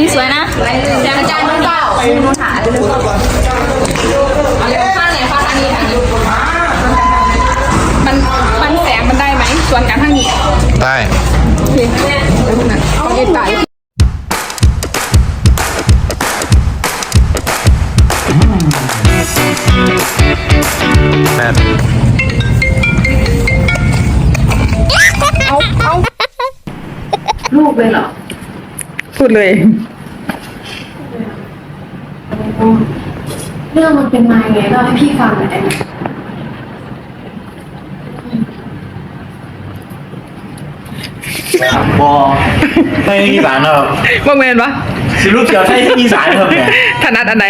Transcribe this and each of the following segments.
นี้สวยนะแต่อาจารยต้องเปล่าคุณหาอะไรรือเปล่าข้างไหนข้างนี้ทานี้มันมันแสงมันได้ไหมส่วนกันทั้งนี้ได้โอเคเอาเอ็ดไปแปดเอาเอาลูกเลยเหรอ พูดเลย เรื่องมันเป็นมาไงเล่าให้พี่ฟังหน่อยได้ไหมบอในอีสานครับบ่แมนปะสิลูกเกี่ยวใช่อีสานครับเนี่ยถนัดอันไหน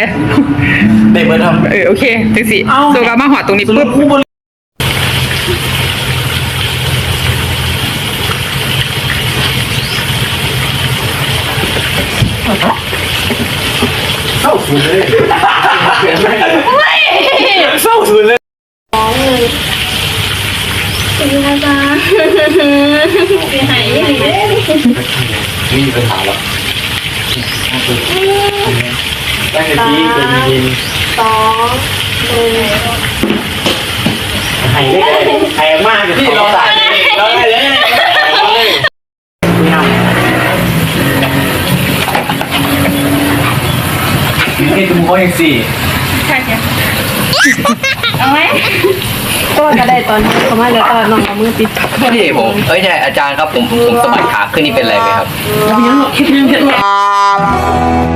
ได้เบิร์ดครับเออโอเคจังสิเอ้าโซกามาหอดตรงนี้สรุ ปุ๊ปบผู้บริเศร้าสุดเลยเศร้าสุดเลยไม่มีปัญหาหรอกได้กะทิเป็นยินสองหนึ่งให้ได้เลยให้มากที่เราใส่เรา นี่ตุ้มโอ้ยสี่ต้นก็ได้ตอนนี้เขามาแล้วตอนน้องเอามือปิดพี่ผมเอ้ยใช่อาจารย์ครับผมผมสะบัดขาขึ้นนี่เป็นไรไหมครับเ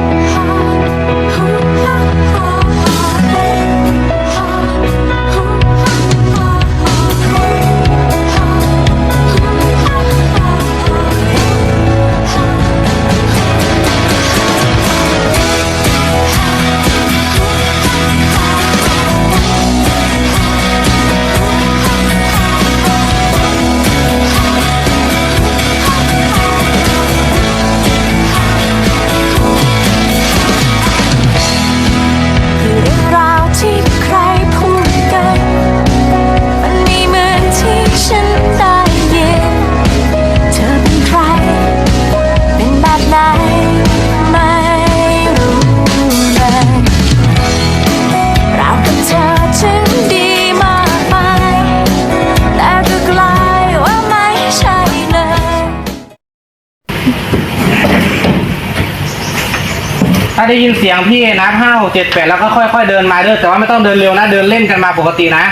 ถ้าได้ยินเสียงพี่นับห้าเจ็ดแปดแล้วก็ค่อย ๆ เดินมาเด้อแต่ว่าไม่ต้องเดินเร็วนะ เดินเล่นกันมาปกตินะ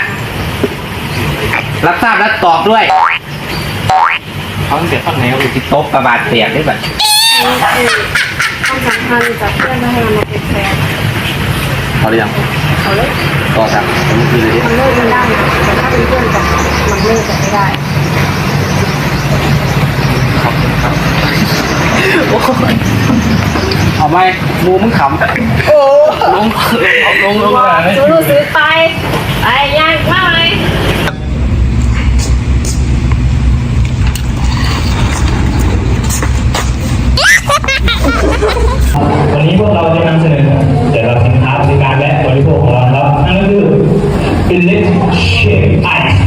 รับทราบและตอบด้วยเขาเสียข้างไหนครับติดตบกระบาดเสียดได้แบบความสัมพันธ์จากเพื่อนมาให้เรามาเป็นแฟนเขาหรือยังต่อจากผมคือเลยมันเลิกกันได้นะแต่ถ้าเป็นเพื่อนกันมันเลิกกันไม่ได้ เอาไหมมูมึงขำโอ้ลงลงลงเลยรู้สึกไปไปยากมากเลยวันนี้พวกเราจะนำเสนอแต่ละสินค้าบริการและบริโภคของเราครับนั่นก็คือ electric ice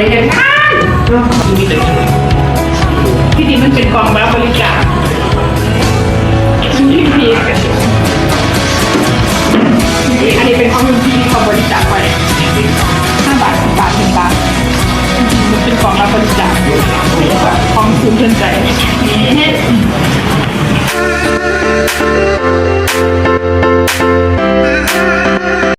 ไปเห็นงานที่ดีมันเป็นกองรับบริจาคที่ดีอันนี้เป็นของเงินที่เขาบริจาคไปห้าบาทสิบบาทหนึ่งบาทมันเป็นกองรับบริจาคของคุณเพื่อนใจ